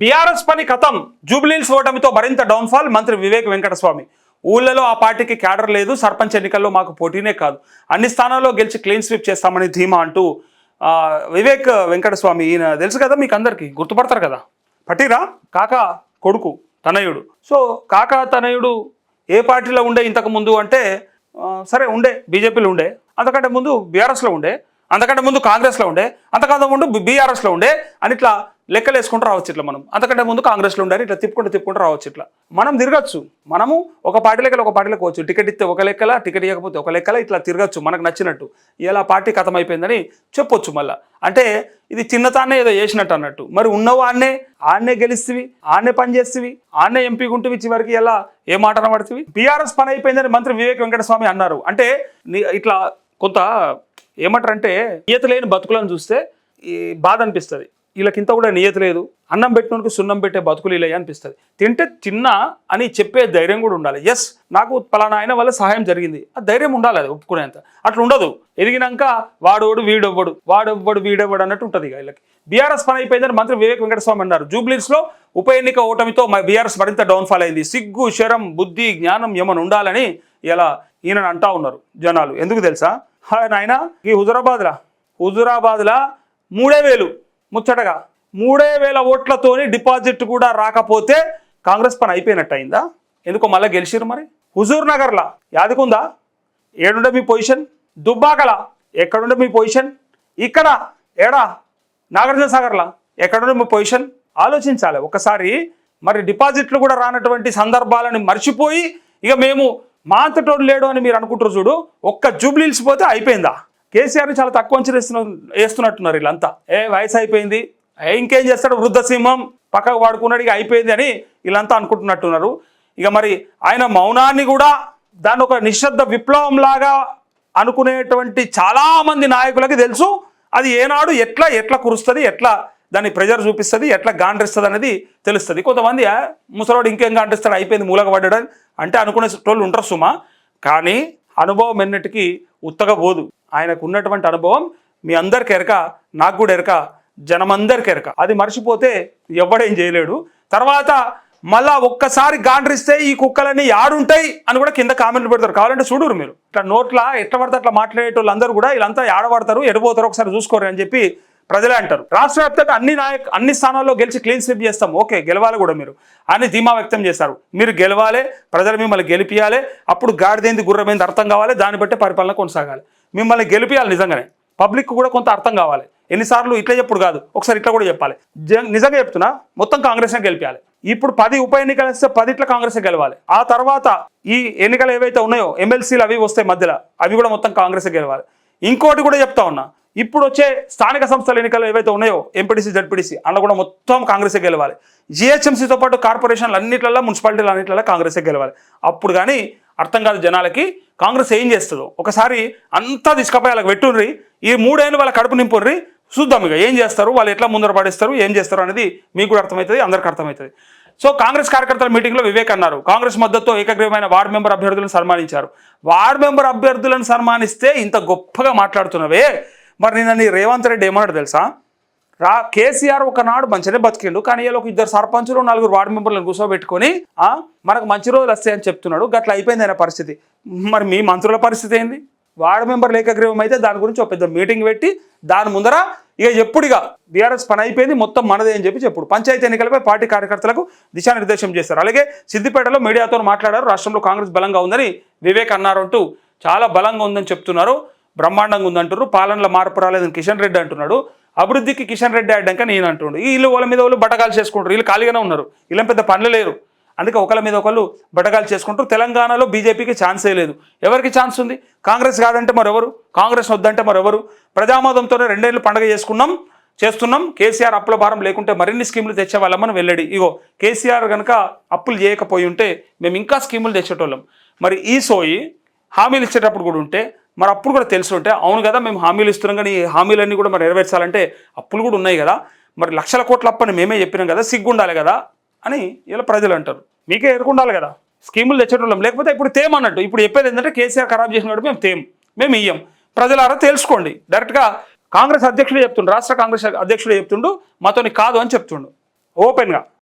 BRS పని కథం జూబ్లీల్స్ ఓటమితో మరింత డౌన్ఫాల్ మంత్రి వివేక్ వెంకటస్వామి. ఊళ్ళలో ఆ పార్టీకి క్యాడర్ లేదు సర్పంచ్ ఎన్నికల్లో మాకు పోటీనే కాదు. అన్ని స్థానాల్లో గెలిచి క్లీన్ స్వీప్ చేస్తామని ధీమా అంటూ వివేక్ వెంకటస్వామి ఈయన తెలుసు కదా మీకు అందరికీ గుర్తుపడతారు కదా? పట్టిరా కాక కొడుకు తనయుడు. సో కాక తనయుడు ఏ పార్టీలో ఉండే ఇంతకు ముందు అంటే సరే ఉండే బీజేపీలో ఉండే. అంతకంటే ముందు బీఆర్ఎస్లో ఉండే అంతకంటే ముందు కాంగ్రెస్లో ఉండే అంతకంటే ముందు బీఆర్ఎస్లో ఉండే అని ఇట్లా లెక్కలు వేసుకుంటూ రావచ్చు ఇట్లా మనం. అంతకంటే ముందు కాంగ్రెస్లో ఉండాలి ఇట్లా తిప్పుకుంటూ తిప్పుకుంటూ రావచ్చు ఇట్లా. మనం తిరగచ్చు. మనము ఒక పార్టీ లెక్కలు ఒక పార్టీలోకి పోవచ్చు. టికెట్ ఇస్తే ఒక లెక్కల టికెట్ ఇవ్వకపోతే ఒక లెక్కల ఇట్లా తిరగచ్చు. మనకు నచ్చినట్టు. ఇలా పార్టీ కథం అయిపోయిందని చెప్పొచ్చు మళ్ళా. అంటే ఇది చిన్నతాన్నే ఏదో చేసినట్టు అన్నట్టు. మరి ఉన్నవు ఆన్నే ఆన్నే గెలిస్తేవి ఆన్నే పని చేస్తేవి ఆన్నే ఎంపీ గుంటువి చివరికి ఎలా ఏ మాట అనబడుతుంది బీఆర్ఎస్ పని అయిపోయిందని మంత్రి వివేక్ వెంకటస్వామి అన్నారు. అంటే ఇట్లా కొంత ఏమంటారంటే ఈత లేని బతుకులను చూస్తే ఈ బాధ అనిపిస్తుంది. వీళ్ళకింత కూడా నియత లేదు. అన్నం పెట్టినోడికి సున్నం పెట్టే బతుకులు ఇలా అనిపిస్తుంది. తింటే తిన్నా అని చెప్పే ధైర్యం కూడా ఉండాలి. ఎస్ నాకు పలానా ఆయన వల్ల సహాయం జరిగింది. ఆ ధైర్యం ఉండాలి అది ఒప్పుకునేంత. అట్లా ఉండదు. ఎదిగినాక వాడోడు వీడవ్వడు. వాడెవ్వడు వీడెవ్వడు అన్నట్టు ఉంటుంది వీళ్ళకి. బీఆర్ఎస్ పని అయిపోయిందని మంత్రి వివేక్ వెంకటస్వామి అన్నారు. జూబ్లీస్లో ఉప ఎన్నిక ఓటమితో బీఆర్ఎస్ మరింత డౌన్ఫాల్ అయింది. సిగ్గు శరం బుద్ధి జ్ఞానం ఏమని ఉండాలని ఇలా ఈయన అంటా ఉన్నారు జనాలు. ఎందుకు తెలుసా? హాయ్ నాయన ఈ హుజురాబాద్లా. హుజురాబాద్లా మూడే వేలు ముచ్చటగా మూడే వేల ఓట్లతోని డిపాజిట్ కూడా రాకపోతే కాంగ్రెస్ పని అయిపోయినట్టు అయిందా ఎందుకో మళ్ళీ గెలిచిరు మరి? హుజూర్ నగర్లా? యాదకుందా? ఏడుండే మీ పొజిషన్? దుబ్బాకల? ఎక్కడుండే మీ పొజిషన్? ఇక్కడ? ఏడా? నాగార్జున సాగర్లా? ఎక్కడుండే మీ పొజిషన్? ఆలోచించాలి. ఒకసారి మరి డిపాజిట్లు కూడా రానటువంటి సందర్భాలను మర్చిపోయి ఇక మేము మా అంతటోడు లేడు అని మీరు అనుకుంటారు చూడు ఒక్క జూబ్లీల్స్ పోతే అయిపోయిందా? కేసీఆర్ని చాలా తక్కువ అంచనా వేస్తున్నట్టున్నారు వీళ్ళంతా. ఏ వయసు అయిపోయింది. ఇంకేం చేస్తాడు? వృద్ధసింహం పక్కకు వాడుకున్నాడు ఇక అయిపోయింది అని వీళ్ళంతా అనుకుంటున్నట్టున్నారు. ఇక మరి ఆయన మౌనాన్ని కూడా దాన్ని ఒక నిశ్శబ్ద విప్లవం లాగా అనుకునేటువంటి చాలామంది నాయకులకి తెలుసు. అది ఏనాడు ఎట్లా ఎట్లా కురుస్తుంది ఎట్లా దాన్ని ప్రెజర్ చూపిస్తుంది ఎట్లా గాండ్రిస్తుంది అనేది తెలుస్తుంది. కొంతమంది "ఆ, ముసలోడు ఇంకేం గాండ్రిస్తాడు? అయిపోయింది మూలక పడ్డాడు అంటే అనుకునే వాళ్ళు ఉంటారు సుమా. కానీ అనుభవం ఎన్నటికీ ఉత్తగా పోదు ఆయనకు ఉన్నటువంటి అనుభవం మీ అందరికి ఎరక నాకు కూడా ఎరక జనమందరికి ఎరక. అది మర్చిపోతే ఎవడేం చేయలేడు. తర్వాత మళ్ళా ఒక్కసారి గాండ్రిస్తే ఈ కుక్కలన్నీ యాడుంటాయి అని కూడా కింద కామెంట్లు పెడతారు. కావాలంటే చూడరు మీరు. ఇట్లా నోట్ల ఎట్లా పడితే అట్లా మాట్లాడేటోళ్ళు అందరూ కూడా వీళ్ళంతా ఆడబడతారు ఎడిపోతారు ఒకసారి చూసుకోరు అని చెప్పి ప్రజలే అంటారు. రాష్ట్ర వ్యాప్తంగా అన్ని నాయక అన్ని స్థానాల్లో గెలిచి క్లీన్ స్వీప్ చేస్తాం. ఓకే గెలవాలి కూడా మీరు. అని ధీమా వ్యక్తం చేశారు. మీరు గెలవాలి ప్రజలు మిమ్మల్ని గెలిపియాలి అప్పుడు గాడిదేంది గుర్రమేంది అర్థం కావాలి దాన్ని బట్టే పరిపాలన కొనసాగాలి. మిమ్మల్ని గెలిపియాలి నిజంగానే. పబ్లిక్ కూడా కొంత అర్థం కావాలి. ఎన్నిసార్లు ఇట్లా చెప్పుడు కాదు ఒకసారి ఇట్లా కూడా చెప్పాలి. జ- నిజంగా చెప్తున్నా మొత్తం కాంగ్రెస్నే గెలిపాలి ఇప్పుడు పది ఉప ఎన్నికలు వస్తే పదిట్ల కాంగ్రెస్ గెలవాలి. ఆ తర్వాత ఈ ఎన్నికలు ఏవైతే ఉన్నాయో ఎమ్మెల్సీలు అవి వస్తాయి మధ్యలో అవి కూడా మొత్తం కాంగ్రెస్ గెలవాలి. ఇంకోటి కూడా చెప్తా ఉన్నా ఇప్పుడు వచ్చే స్థానిక సంస్థల ఎన్నికలు ఏవైతే ఉన్నాయో ఎంపీటీసీ జడ్పీటీసీ అందులో కూడా మొత్తం కాంగ్రెసే గెలవాలి. జిహెచ్ఎంసీతో పాటు కార్పొరేషన్లు అన్నిట్లలో మున్సిపాలిటీలు అన్నిట్లలో కాంగ్రెసే గెలవాలి. అప్పుడు కానీ అర్థం కాదు జనాలకి కాంగ్రెస్ ఏం చేస్తుందో. ఒకసారి అంతా తీసుకపోయి వాళ్ళకి పెట్టుండ్రి ఈ మూడేళ్ళు వాళ్ళ కడుపు నింపుర్రి చూద్దాం ఇక ఏం చేస్తారు వాళ్ళు ఎట్లా ముందర పడేస్తారు ఏం చేస్తారు అనేది మీకు కూడా అర్థమవుతుంది అందరికీ అర్థమవుతుంది. సో కాంగ్రెస్ కార్యకర్తల మీటింగ్లో వివేక్ అన్నారు. కాంగ్రెస్ మద్దతుతో ఏకగ్రీవమైన వార్డు మెంబర్ అభ్యర్థులను సన్మానించారు. వార్డు మెంబర్ అభ్యర్థులను సన్మానిస్తే ఇంత గొప్పగా మాట్లాడుతున్నవే. మరి నిన్న నీ రేవంత్ రెడ్డి ఏమన్నాడు తెలుసా? రా కేసీఆర్ ఒకనాడు మంచిగానే బతికిండు కానీ ఇలా ఒక ఇద్దరు సర్పంచులు నలుగురు వార్డు మెంబర్లను కూర్చోబెట్టుకొని మనకు మంచి రోజులు వస్తాయని చెప్తున్నాడు. గట్ల అయిపోయింది ఆయన పరిస్థితి. మరి మీ మంత్రుల పరిస్థితి ఏంది? వార్డు మెంబర్ ఏకగ్రీవం అయితే దాని గురించి ఒక పెద్ద మీటింగ్ పెట్టి దాని ముందర ఇక ఎప్పుడుగా బీఆర్ఎస్ పని అయిపోయింది మొత్తం మనదే అని చెప్పి చెప్పుడు. పంచాయతీ ఎన్నికలపై పార్టీ కార్యకర్తలకు దిశానిర్దేశం చేశారు. అలాగే సిద్దిపేటలో మీడియాతో మాట్లాడారు. రాష్ట్రంలో కాంగ్రెస్ బలంగా ఉందని వివేక్ అన్నారు అంటూ చాలా బలంగా ఉందని చెప్తున్నారు. బ్రహ్మాండంగా ఉందంటారు పాలనలో మార్పు రాలేదని కిషన్ రెడ్డి అంటున్నాడు. అభివృద్ధికి కిషన్ రెడ్డి అడ్డాక నేను అంటుండు. వీళ్ళు వాళ్ళ మీద వాళ్ళు బటకాలు చేసుకుంటారు. వీళ్ళు ఖాళీగానే ఉన్నారు. వీళ్ళం పెద్ద పనులు లేరు. అందుకే ఒకళ్ళ మీద ఒకళ్ళు బటకాలు చేసుకుంటారు. తెలంగాణలో బీజేపీకి ఛాన్సే లేదు. ఎవరికి ఛాన్స్ ఉంది? కాంగ్రెస్ కాదంటే మరెవరు? కాంగ్రెస్ వద్దంటే మరెవరు? ప్రజామోదంతోనే రెండేళ్ళు పండగ చేసుకున్నాం చేస్తున్నాం. కేసీఆర్ అప్పుల భారం లేకుంటే మరిన్ని స్కీములు తెచ్చేవాళ్ళమని వెళ్ళడి. ఇగో కేసీఆర్ కనుక అప్పులు చేయకపోయి ఉంటే మేము ఇంకా స్కీములు తెచ్చేటోళ్ళం. మరి ఈ సోయి హామీలు ఇచ్చేటప్పుడు కూడా ఉంటే మరి అప్పుడు కూడా తెలిసి ఉంటే అవును కదా మేము హామీలు ఇస్తున్నాం కానీ హామీలన్నీ కూడా మరి నెరవేర్చాలంటే అప్పులు కూడా ఉన్నాయి కదా. మరి లక్షల కోట్ల అప్పని మేమే చెప్పినాం కదా సిగ్గు ఉండాలి కదా అని ఇలా ప్రజలు అంటారు. మీకే ఎదుర్కొండాలి కదా. స్కీములు తెచ్చేటోళ్ళం. లేకపోతే ఇప్పుడు తేమ్ అన్నట్టు ఇప్పుడు చెప్పేది ఏంటంటే కేసీఆర్ ఖరాబ్ చేసిన వాడు మేము తేమ్ మేము ఇయ్యం. ప్రజలారా తెలుసుకోండి. డైరెక్ట్గా కాంగ్రెస్ అధ్యక్షుడే చెప్తుండు రాష్ట్ర కాంగ్రెస్ అధ్యక్షుడే చెప్తుండు మాతోని కాదు అని చెప్తుండు. ఓపెన్గా.